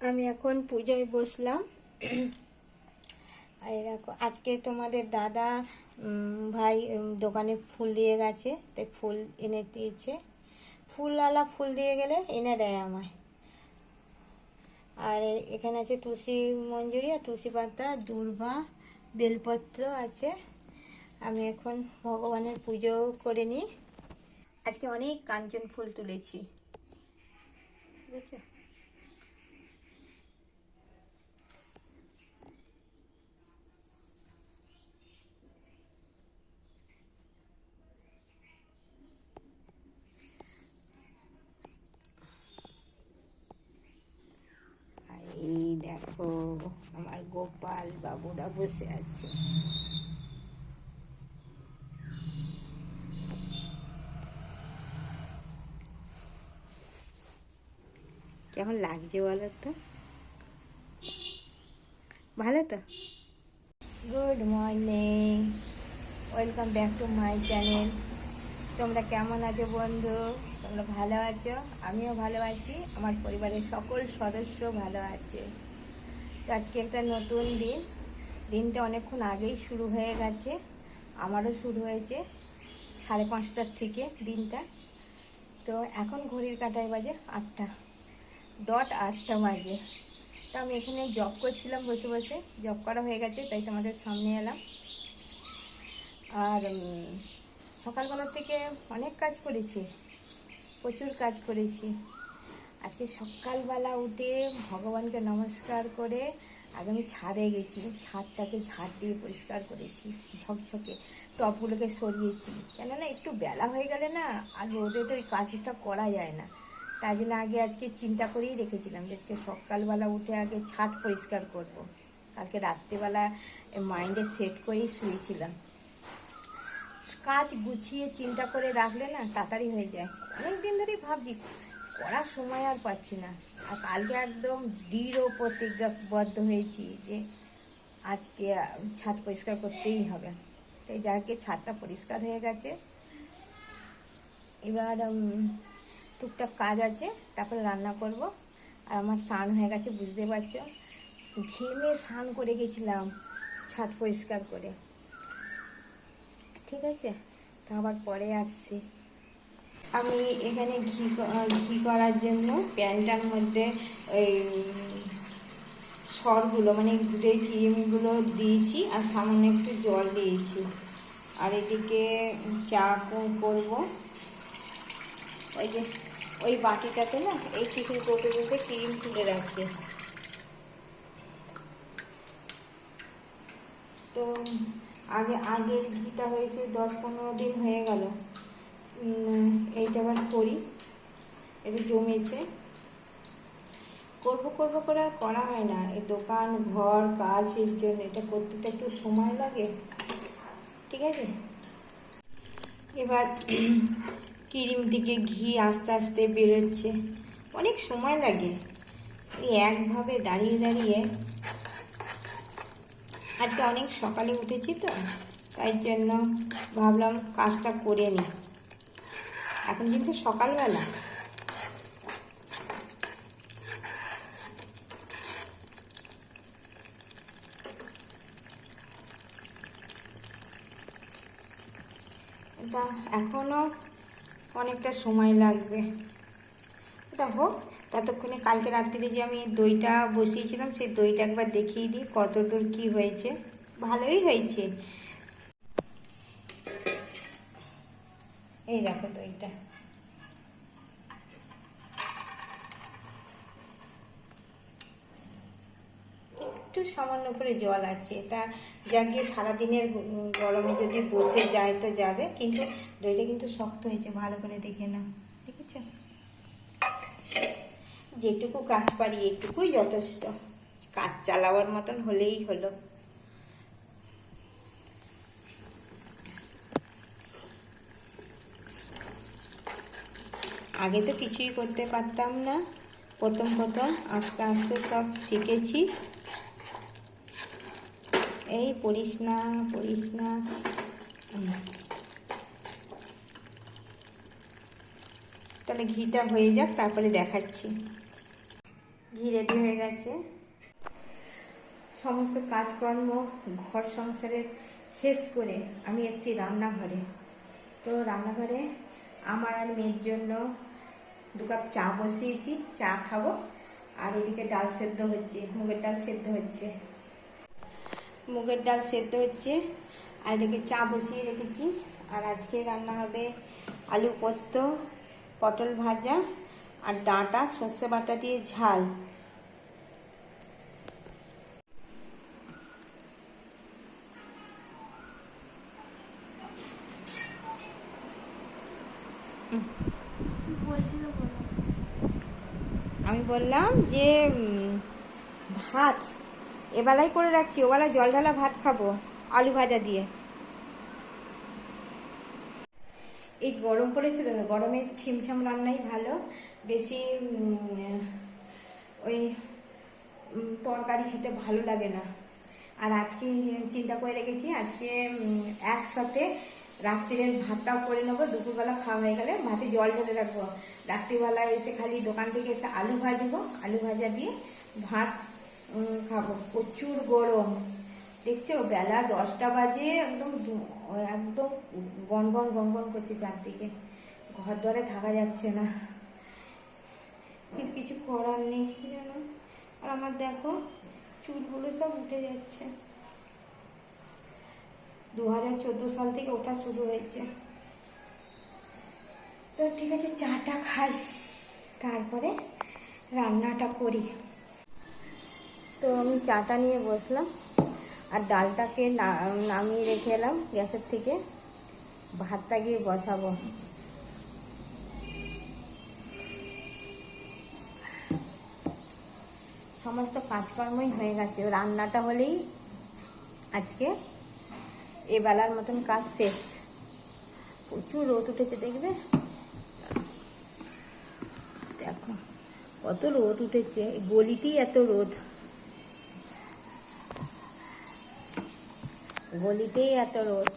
আমি এখন পুজোয় বসলাম। আর এরকম আজকে তোমাদের দাদা ভাই দোকানে ফুল দিয়ে গেছে, তাই ফুল এনে দিয়েছে। ফুলওয়ালা ফুল দিয়ে গেলে এনে দেয় আমায়। আর এখানে আছে তুলসী মঞ্জুরি আর তুলসী পাতা, দূর্বা, বেলপত্র আছে। আমি এখন ভগবানের পুজো করে নিই। আজকে অনেক কাঞ্চন ফুল তুলেছি। ঠিক আছে আর এই দেখো আমার গোপাল বাবুরা বসে আছে। কেমন লাগছে বলো তো? ভালো তো? Good morning welcome back to my channel তোমরা কেমন আছো বন্ধু? তোমরা ভালো আছো? আমিও ভালো আছি। আমার পরিবারের সকল সদস্য ভালো আছে। আজকে একটা নতুন দিন। দিনটা অনেকক্ষণ আগেই শুরু হয়ে গেছে। আমারও শুরু হয়েছে সাড়ে পাঁচটার থেকে দিনটা। তো এখন ঘড়ির কাটায় বাজে আটটা ডট আটটা বাজে। তো আমি এখানে জব করছিলাম বসে বসে জব করা হয়ে গেছে তাই তোমাদের সামনে এলাম। আর উম, সকালবেলা থেকে অনেক কাজ করেছি প্রচুর কাজ করেছি। আজকে সকালবেলা উঠে ভগবানকে নমস্কার করে আগে আমি ছাদে গেছি ছাদটাকে ঝাড় দিয়ে পরিষ্কার করেছি, ঝকঝকে, টপগুলোকে সরিয়েছি। কেননা একটু বেলা হয়ে গেলে না আর রোদে তো ওই কাজটা করা যায় না। তাই জন্য আগে আজকে চিন্তা করেই রেখেছিলাম যে আজকে সকালবেলা উঠে আগে ছাদ পরিষ্কার করব। কালকে রাত্রিবেলা মাইন্ডে সেট করেই শুয়েছিলাম। কাজ গুছিয়ে, চিন্তা করে রাখলে না তাড়াতাড়ি হয়ে যায়। অনেক দিন ধরেই ভাবছি করার সময় আর পাচ্ছি না। আর কালকে একদম দৃঢ় প্রতিজ্ঞাবদ্ধ হয়েছি যে আজকে ছাদ পরিষ্কার করতেই হবে। তাই যাকে ছাদটা পরিষ্কার হয়ে গেছে, এবার টুকটাক কাজ আছে, তারপরে রান্না করব। আর আমার স্নান হয়ে গেছে, বুঝতে পারছ? ঘেমে স্নান করে গেছিলাম ছাদ পরিষ্কার করে। ঠিক আছে? তো আবার পরে আসছি। আমি এখানে ঘি ঘি করার জন্য প্যানটার মধ্যে ওই সরগুলো মানে দুধের ক্রিমগুলো দিয়েছি আর সামান্য একটু জল দিয়েছি। আর এদিকে চা করব। ওই যে, ওই বাটিটাতে না এই টিফিন করতে করতে ক্রিম তুলে রাখছে। তো আগে, আগের ঘিটা হয়েছে দশ পনেরো দিন হয়ে গেল। এইটা আবার করি। এটা জমেছে। করব করব করে আর করা হয় না। এই দোকান, ঘর, কাজ এর জন্য এটা করতে তো একটু সময় লাগে। ঠিক আছে? এবার ক্রিম থেকে ঘি আস্তে আস্তে বেরোচ্ছে। অনেক সময় লাগে। এই একভাবে দাঁড়িয়ে দাঁড়িয়ে। আজকে অনেক সকালে উঠেছি তো, তাই জন্য ভাবলাম কাজটা করে নিই। এখন কিন্তু সকালবেলা। এটা এখনও অনেকটা সময় লাগবে। এটা হোক, ততক্ষণে কালকে রাত্রিরে যে আমি দইটা বসিয়েছিলাম, সেই দইটা একবার দেখিয়ে দিই, কতদূর কি হয়েছে। ভালোই হয়েছে। এই দেখো দইটা একটু সামান্য করে জল আছে। এটা যা গিয়ে সারাদিনের গরমে যদি বসে যায় তো যাবে, কিন্তু দইটা কিন্তু শক্ত হয়েছে, ভালো করে দেখে না দেখেছ? যেটুকু কাজ পারি এটুকুই যথেষ্ট। কাজ চালাবার মতন হলেই হলো। আগে তো কিছুই করতে পারতাম না। প্রথম প্রথম আস্তে আস্তে সব শিখেছি। এই পড়িস না পড়িস না। তাহলে ঘিটা হয়ে যাক, তারপরে দেখাচ্ছি। ঘি রেডি হয়ে গেছে। সমস্ত কাজকর্ম, ঘর সংসারের শেষ করে আমি এসেছি রান্নাঘরে। তো রান্নাঘরে আমার আর মেয়ের জন্য দু কাপ চা বসিয়েছি, চা খাব। আর এদিকে ডাল সেদ্ধ হচ্ছে, মুগের ডাল সেদ্ধ হচ্ছে। মুগের ডাল সেদ্ধ হচ্ছে, আর এদিকে চা বসিয়ে রেখেছি। আর আজকে রান্না হবে আলু পোস্ত, পটল ভাজা, আর ডাঁটা, সর্ষে বাটা দিয়ে ঝাল কি বলছিল বলো আমি বললাম যে ভাত এবেলায় করে রাখছি ওবেলায় জল ঢালা ভাত খাব, আলু ভাজা দিয়ে। এই গরম পড়েছে তো, গরমে ছিমছাম রান্নাই ভালো। বেশি ওই তরকারি খেতে ভালো লাগে না। আর আজকে চিন্তা করে রেখেছি, আজকে একসাথে রাত্রিরের ভাতটাও করে নেব, দুপুরবেলা খাওয়া হয়ে গেলে ভাতে জল ঢেলে রাখব। রাত্রিবেলা এসে খালি দোকান থেকে এসে আলু ভাজবো, আলু ভাজা দিয়ে ভাত খাব। প্রচুর গরম। দেখছ? বেলা দশটা বাজে, একদম একদম গন গন গন গন করছে চারদিকে। ঘর দরে থাকা যাচ্ছে না। কিছু করার নেই জানো? আর আমার দেখো, চুলগুলো সব উঠে যাচ্ছে। দু হাজার চোদ্দ সাল থেকে ওঠা শুরু হয়েছে। তো ঠিক আছে, চাটা খাই, তারপরে রান্নাটা করি। তো আমি চাটা নিয়ে বসলাম, আর ডালটাকে নামিয়ে রেখে এলাম গ্যাসের থেকে। ভাতটা গিয়ে বসাবো। সমস্ত কাজকর্মই হয়ে গেছে। রান্নাটা হলেই আজকে এ বেলার মতন কাজ শেষ। প্রচুর রোদ উঠেছে, দেখবে? দেখো, কত রোদ উঠেছে গলিতেই এত রোদ। গলিতেই এত রোদ।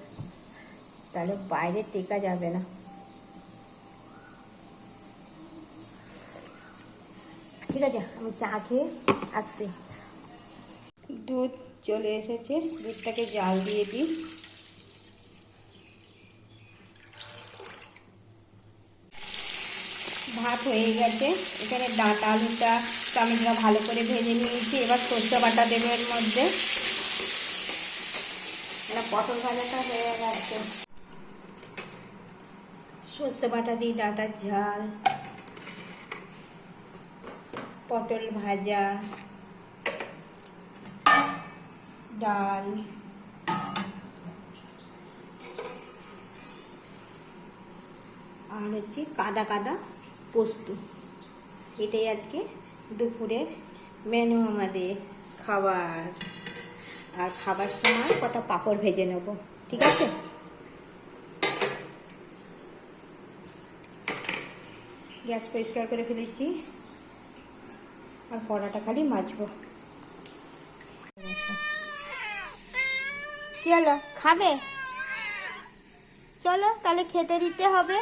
তাহলে বাইরে টেকা যাবে না। ঠিক আছে, আমি চা খেয়ে আসছি। দুধ চলে এসেছে, দুধটাকে জাল দিয়ে দিই ভাত হয়ে গেছে। এখানে ডাঁটা আলুটা টমেটোটা ভালো করে ভেজে নিয়েছি। এবার সর্ষে বাটা দেবে এর মধ্যে। পটল ভাজাটা হয়ে গেছে। সর্ষে বাটা দিই ডাঁটার ঝাল। পটল ভাজা। ডাল। আর হচ্ছে কাদা কাদা। পোস্ত। এটাই আজকে দুপুরের মেনু আমাদের খাবার। আর খাবার সময় কটা পাঁপড় ভেজে নেব, ঠিক আছে? গ্যাস পরিষ্কার করে ফেলেছি। আর কড়াটা খালি মাজবো। কি হলো, খাবে? চলো, তাহলে খেতে দিতে হবে।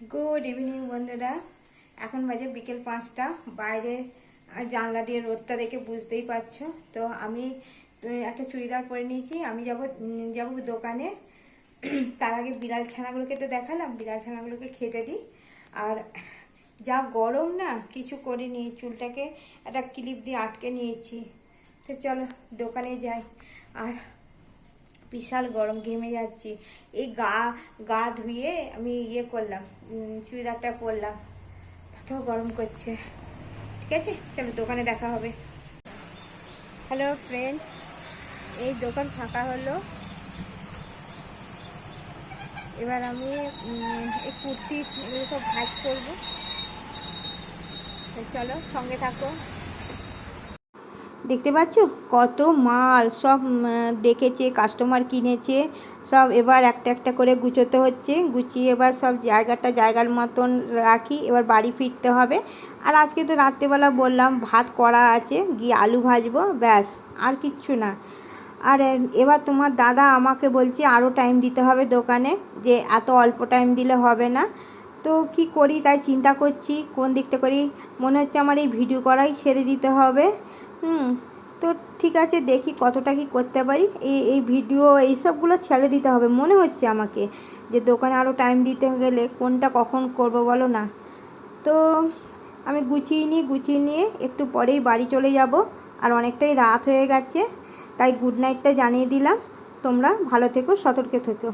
গুড ইভিনিং বন্ধুরা। এখন বাজে বিকেল পাঁচটা। বাইরে জানলা দিয়ে রোদটা দেখে বুঝতেই পারছ। তো আমি একটা চুড়িদার পরে নিয়েছি। আমি যাব যাব দোকানে। তার আগে বিড়াল ছানাগুলোকে তো দেখালাম। বিড়াল ছানাগুলোকে খেতে দিই। আর যা গরম না, কিছু করে করিনি। চুলটাকে একটা ক্লিপ দিয়ে আটকে নিয়েছি। তো চলো, দোকানে যাই। আর বিশাল গরম ঘেমে যাচ্ছি। এই গা গা ধুয়ে আমি ইয়ে করলাম চুড়িদারটা পরলাম তাতেও গরম করছে। ঠিক আছে? চলো, দোকানে দেখা হবে। হ্যালো ফ্রেন্ড এই দোকান ফাঁকা হলো। এবার আমি এই কুর্তি সব ভাজ করব। চলো, সঙ্গে থাকো। দেখতে পাচ্ছ? কত মাল। সব দেখেছে কাস্টমার কিনেছে। সব এবার একটা একটা করে গুছোতে হচ্ছে। গুছিয়ে এবার সব জায়গাটা জায়গার মতন রাখি। এবার বাড়ি ফিরতে হবে। আর আজকে তো রাত্রেবেলা বললাম, ভাত করা আছে। গিয়ে আলু ভাজবো, ব্যাস, আর কিচ্ছু না। আর এবার তোমার দাদা আমাকে বলছে আরও টাইম দিতে হবে দোকানে, যে এত অল্প টাইম দিলে হবে না। তো কি করি, তাই চিন্তা করছি, কোন দিকটা করি? মনে হচ্ছে আমার এই ভিডিও করাই ছেড়ে দিতে হবে। হুম, তো ঠিক আছে, দেখি কতটা কি করতে পারি। এই এই ভিডিও এইসবগুলো ছেড়ে দিতে হবে, মনে হচ্ছে আমাকে যে দোকানে আরও টাইম দিতে গেলে কোনটা কখন করব বলো না। তো আমি গুছিয়ে নিই গুছিয়ে নিয়ে একটু পরেই বাড়ি চলে যাব। আর অনেকটাই রাত হয়ে গেছে, তাই গুড নাইটটা জানিয়ে দিলাম। তোমরা ভালো থেকো, সতর্কে থেকো।